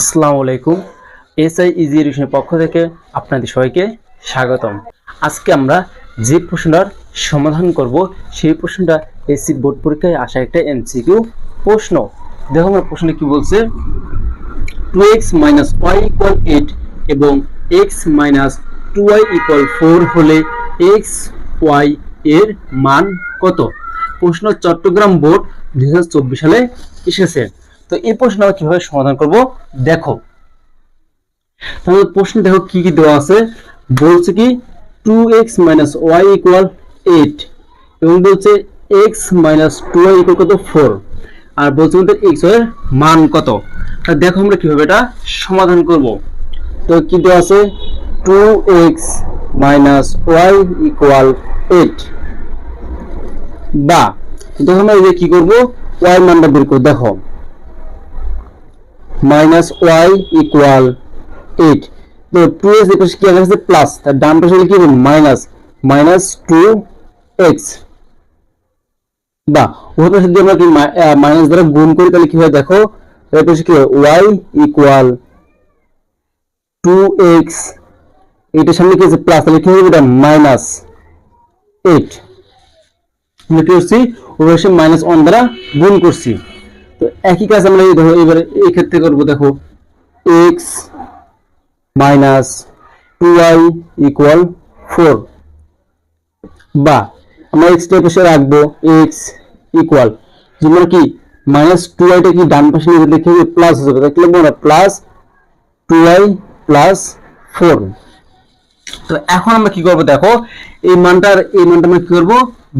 আসসালামু আলাইকুম। SI easy এডুকেশনের পক্ষ থেকে আপনাদের সবাইকে স্বাগতম। আজকে আমরা যে প্রশ্নটার সমাধান করব, সেই প্রশ্নটা এসি বোর্ড পরীক্ষায় আসা একটা এমসিকিউ প্রশ্ন। দেখো আমরা প্রশ্নে কি বলছে? Two x minus y equal eight এবং x minus two y equal four হলে এক্স ওয়াই এর মান কত? প্রশ্ন চট্টগ্রাম বোর্ড দুই হাজার চব্বিশ সালে এসেছে। তো এই প্রশ্ন আমরা কীভাবে সমাধান করব? দেখো। তাহলে প্রশ্ন দেখো কি কি দেওয়া আছে? বলছে কি two x minus y eight এবং বলছে এক্স মাইনাস টু ওয়াই কত? ফোর আর বলছে আমাদের এক্সের মান কত? দেখো আমরা কীভাবে এটা সমাধান করব। তো কি দেওয়া আছে? Two x minus y equal eight বা দেখো আমরা এই কি করব? ওয়াই মানটা বের করব দেখো। মাইনাস ওয়াই ইকুয়াল এইট তো টু এক্স একুশ কি আছে? প্লাস তার ডান পাশে কি হবে? মাইনাস মাইনাস টু এক্স বা ওই পাশে যদি আমরা মাইনাস দ্বারা গুণ করি, তাহলে কি হয়? দেখো, এর পাশে কি হয়? ওয়াই ইকুয়াল টু এক্স এটার সামনে কি আছে? প্লাস তাহলে কি হবে? এটা মাইনাস এইট আমরা কি করছি? পাশে মাইনাস ওয়ান দ্বারা গুণ করছি। তো একই কাজ আমরা এই ধরো, এবারে এই ক্ষেত্রে করব, দেখো x minus two y equal four বা আমরা এক্স টা পাশে রাখব এক্স ইকুয়াল যেমন কি মাইনাস টু ওয়াইটা কি ডান পাশে নিয়ে লিখে প্লাস হয়ে যাবে, তাহলে না plus two y plus four তো এখন আমরা কি করব, দেখো, এই মানটার, এই মানটা আমরা কি করব,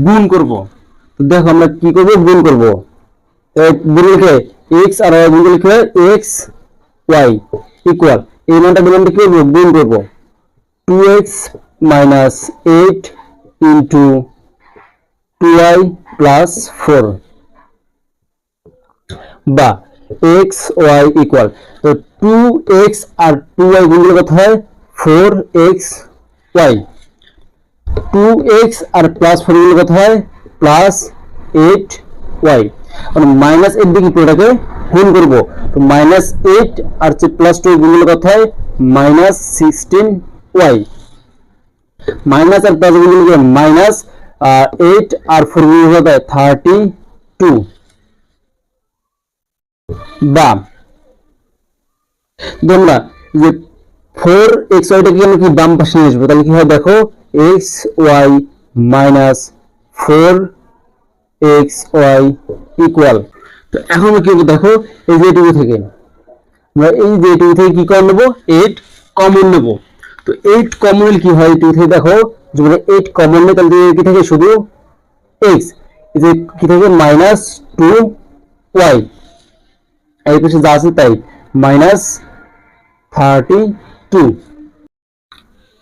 গুণ করব। দেখো আমরা কি করব, গুণ করব। গুণ লিখে x আর y গুণ লিখে x, y ইকুয়াল এই মানটা দিলাম কি করব? গুণ করব। 2x 8 ইনটু 2y 4 বা x, y ইকুয়াল তো 2x আর 2y গুণ করলে কত হয়? 4x y 2x আর প্লাস 4 গুণ কত হয়? প্লাস 8y মানে মাইনাস এইট দিকে পুরোটাকে গুণ করব? তো মাইনাস এইট আর হচ্ছে প্লাস টু গুণগুলো কত মাইনাস সিক্সটিন ওয়াই মাইনাস আর প্লাস গুণগুলো মাইনাস এইট আর ফোরগুলো কত থার্টি টু বা তোমরা যে ফোর এক্স ওয়াইটাকে আমরা কি বাম পাশে নিয়ে আসব? তাহলে কি হয় দেখো? X y minus four x, y equal তো এখন আমরা কি করব দেখো, এই যে এটুকু থেকে। আমরা এই যে এটুকু থেকে কি কমন নেব? এইট কমন নেব। তো এইট কমন কি হয় এটুকু থেকে? দেখো, যদি এইট কমন নেই, তাহলে কি থাকে? শুধু এক্স যে কি থাকে? মাইনাস টু ওয়াই এই পাশে যা আছে তাই। মাইনাস থার্টি টু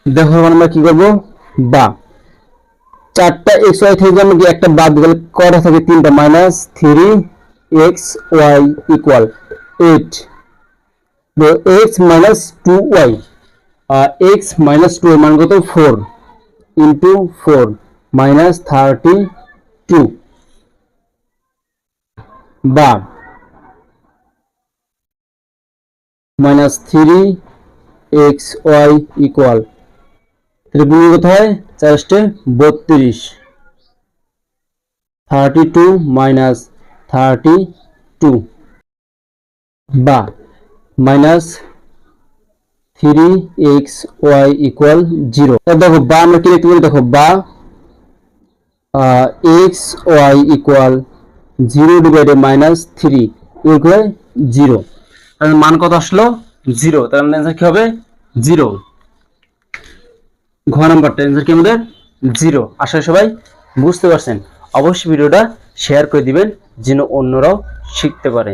দেখো আমরা কি করব? বা চারটা এক্স ওয়াই থেকে আমরা একটা বাদ দিলে কটা থাকে তিনটা minus three x y equal eight x minus two y x minus two মান কত? Four into four minus thirty two বা minus three x y equal ত্রিপুণ কত হয়? চারটে বত্রিশ। Thirty two minus thirty two বা minus three x y equal zero দেখো, বা আমরা কি লিখতে দেখো, বা x y equal zero divided minus three equal zero মান কত আসলো? জিরো তার অ্যান্সার কি হবে? জিরো ঘ নাম্বারটা অ্যান্সার কি আমাদের? জিরো আশা সবাই বুঝতে পারছেন। অবশ্যই ভিডিওটা শেয়ার করে দিবেন, যেন অন্যরাও শিখতে পারে।